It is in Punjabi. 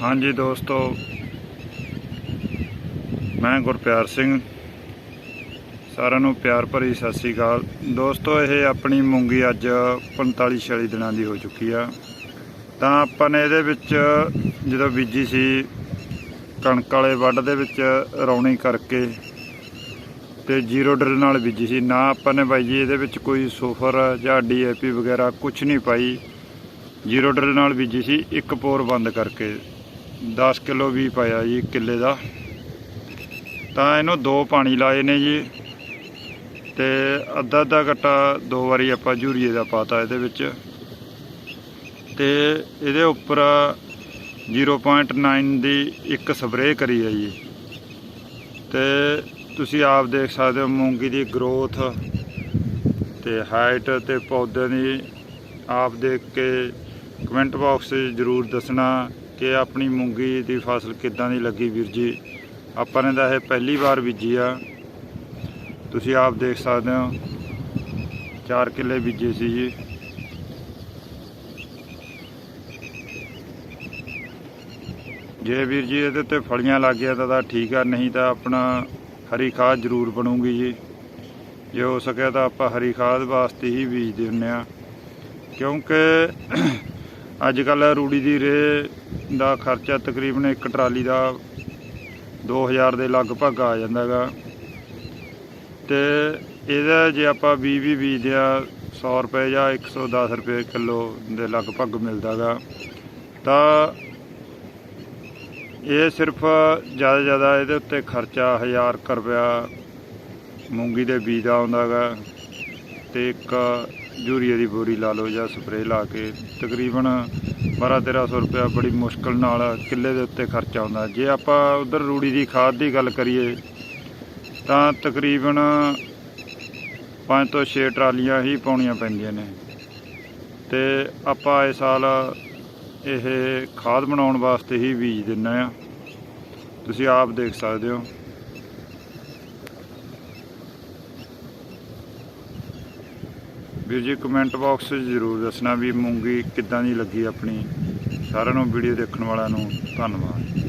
ਹਾਂਜੀ ਦੋਸਤੋ, ਮੈਂ ਗੁਰਪਿਆਰ ਸਿੰਘ। ਸਾਰਿਆਂ ਨੂੰ ਪਿਆਰ ਭਰੀ ਸਤਿ ਸ੍ਰੀ ਅਕਾਲ। ਦੋਸਤੋ, ਇਹ ਆਪਣੀ ਮੂੰਗੀ ਅੱਜ 45 46 ਦਿਨਾਂ ਦੀ ਹੋ ਚੁੱਕੀ ਆ। ਤਾਂ ਆਪਾਂ ਨੇ ਇਹਦੇ ਵਿੱਚ ਜਦੋਂ ਬੀਜੀ ਸੀ, ਕਣਕ ਵਾਲੇ ਵੱਢ ਦੇ ਵਿੱਚ ਰੌਣੀ ਕਰਕੇ ਤੇ ਜ਼ੀਰੋ ਡਰਿਲ ਨਾਲ ਬੀਜੀ ਸੀ। ਨਾ ਆਪਾਂ ਨੇ ਬਾਈ ਜੀ ਇਹਦੇ ਵਿੱਚ ਕੋਈ ਸੋਫਰ ਜਾਂ ਡੀਏਪੀ ਵਗੈਰਾ ਕੁਝ ਨਹੀਂ ਪਾਈ। ਜ਼ੀਰੋ ਡਰਿਲ ਨਾਲ ਬੀਜੀ ਸੀ, ਇੱਕ ਪੋਰ ਬੰਦ ਕਰਕੇ। 10 ਕਿਲੋ ਵੀ ਪਾਇਆ ਜੀ ਕਿੱਲੇ ਦਾ। ਤਾਂ ਇਹਨੂੰ ਦੋ ਪਾਣੀ ਲਾਏ ਨੇ ਜੀ। ਤੇ ਅੱਧਾ ਅੱਧਾ ਘੱਟਾ ਦੋ ਵਾਰੀ ਆਪਾਂ ਯੂਰੀਏ ਦਾ ਪਾਤਾ ਇਹਦੇ ਵਿੱਚ। ਤੇ ਇਹਦੇ ਉੱਪਰ 0.9 ਦੀ ਇੱਕ ਸਪਰੇਅ ਕਰੀ ਹੈ ਜੀ। ਤੇ ਤੁਸੀਂ ਆਪ ਦੇਖ ਸਕਦੇ ਹੋ ਮੂੰਗੀ ਦੀ ਗਰੋਥ ਤੇ ਹਾਈਟ ਤੇ ਪੌਦੇ ਦੀ। ਆਪ ਦੇਖ ਕੇ ਕਮੈਂਟ ਬਾਕਸ 'ਚ ਜਰੂਰ ਦੱਸਣਾ। ਕਿ ਆਪਣੀ ਮੂੰਗੀ ਦੀ ਫਸਲ ਕਿੱਦਾਂ ਦੀ ਲੱਗੀ ਵੀਰ ਜੀ? ਆਪਾਂ ਨੇ ਤਾਂ ਇਹ ਪਹਿਲੀ ਵਾਰ ਬੀਜੀ ਆ। ਤੁਸੀਂ ਆਪ ਦੇਖ ਸਕਦੇ ਹੋ। 4 ਕਿੱਲੇ ਬੀਜੇ ਸੀ ਜੀ। ਜੇ ਵੀਰ ਜੀ ਇਹਦੇ ਤੇ ਫਲੀਆਂ ਲੱਗ ਗਿਆ ਤਾਂ ਠੀਕ ਆ, ਨਹੀਂ ਤਾਂ ਆਪਣਾ ਹਰੀ ਖਾਦ ਜ਼ਰੂਰ ਬਣੂਗੀ ਜੀ। ਜੇ ਹੋ ਸਕਿਆ ਤਾਂ ਆਪਾਂ ਹਰੀ ਖਾਦ ਵਾਸਤੇ ਹੀ ਬੀਜਦੇ ਹੁੰਨੇ ਆ। ਕਿਉਂਕਿ ਅੱਜ ਕੱਲ ਰੂੜੀ ਦੀ ਰੇ ਦਾ ਖਰਚਾ ਤਕਰੀਬਨ ਇੱਕ ਟਰਾਲੀ ਦਾ 2000 ਦੇ ਲਗਭਗ ਆ ਜਾਂਦਾਗਾ ਤੇ ਇਹਦਾ ਜੇ ਆਪਾਂ 20 ਵੀ ਬੀਜਦੇ ਆ 100 ਰੁਪਏ ਜਾਂ 110 ਰੁਪਏ ਕਿਲੋ ਦੇ ਲਗਭਗ ਮਿਲਦਾਗਾ ਤਾਂ ਇਹ ਸਿਰਫ ਜ਼ਿਆਦਾ ਜ਼ਿਆਦਾ ਇਹਦੇ ਉੱਤੇ ਖਰਚਾ 1000 ਕੁ ਰੁਪਇਆ ਮੂੰਗੀ ਦੇ ਬੀਜ ਦਾ ਆਉਂਦਾਗਾ ਤੇ ਇੱਕ ਯੂਰੀਏ ਦੀ ਬੋਰੀ ਲਾ ਲਓ ਜਾਂ ਸਪਰੇਅ ਲਾ ਕੇ ਤਕਰੀਬਨ 12 1300 ਰੁਪਇਆ ਬੜੀ ਮੁਸ਼ਕਲ ਨਾਲ ਕਿੱਲੇ ਦੇ ਉੱਤੇ ਖਰਚਾ ਆਉਂਦਾ। ਜੇ ਆਪਾਂ ਉਧਰ ਰੂੜੀ ਦੀ ਖਾਦ ਦੀ ਗੱਲ ਕਰੀਏ, ਤਾਂ ਤਕਰੀਬਨ 5 ਤੋਂ 6 ਟਰਾਲੀਆਂ ਹੀ ਪਾਉਣੀਆਂ ਪੈਂਦੀਆਂ ਨੇ। ਤੇ ਆਪਾਂ ਇਸ ਸਾਲ ਇਹ ਖਾਦ ਬਣਾਉਣ ਵਾਸਤੇ ਹੀ ਬੀਜ ਦਿੰਨਾ ਆ ਤੁਸੀਂ ਆਪ ਦੇਖ ਸਕਦੇ ਹੋ। ਵੀਰ ਜੀ ਕਮੈਂਟ ਬਾਕਸ 'ਚ ਜ਼ਰੂਰ ਦੱਸਣਾ ਵੀ ਮੂੰਗੀ ਕਿੱਦਾਂ ਦੀ ਲੱਗੀ ਆਪਣੀ। ਸਾਰਿਆਂ ਨੂੰ ਵੀਡੀਓ ਦੇਖਣ ਵਾਲਿਆਂ ਨੂੰ ਧੰਨਵਾਦ।